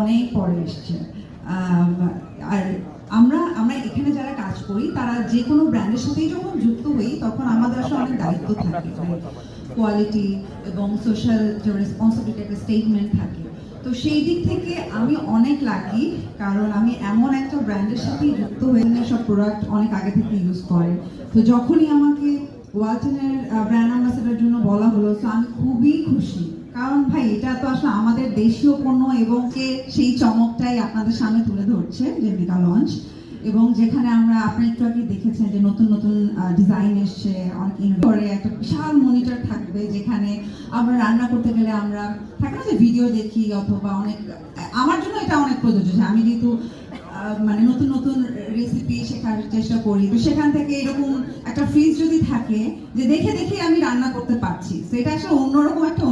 অনেক পরে এসছে। আর আমরা আমরা এখানে যারা কাজ করি, তারা যে কোনো ব্র্যান্ডের সাথেই যখন যুক্ত হই, তখন আমাদের আসলে অনেক দায়িত্ব থাকে কোয়ালিটি এবং সোশ্যাল যে রেসপন্সিবিলিটি একটা স্টেটমেন্ট থাকে। তো সেই দিক থেকে আমি অনেক লাকি কারণ আমি এমন একটা ব্র্যান্ডের সাথেই যুক্ত হয়ে নিয়ে সব প্রোডাক্ট অনেক আগে থেকে ইউজ করে। তো যখনই আমাকে ওয়ালটনের ব্র্যান্ড অ্যাম্বাসেডার জন্য বলা হলো, তো আমি খুবই খুশি। কারণ ভাই, এটা তো আসলে আমাদের দেশীয় পণ্য এবং যে সেই চমকটাই আপনাদের সামনে তুলে ধরছে যে মেগা লঞ্চ এবং যেখানে আমরা আপনি একটু আগে দেখেছেন যে নতুন নতুন ডিজাইন এসছে, অনেক করে একটা বিশাল মনিটর থাকবে যেখানে আমরা রান্না করতে গেলে আমরা থাকে না যে ভিডিও দেখি অথবা অনেক, আমার জন্য এটা অনেক প্রযোজ্য। যে আমি যেহেতু মানে নতুন নতুন রেসিপি শেখার চেষ্টা করি, তো সেখান থেকে এরকম একটা ফ্রিজ যদি থাকে, যে দেখে দেখে আমি রান্না করতে পারছি সেটা আসলে অন্যরকম একটা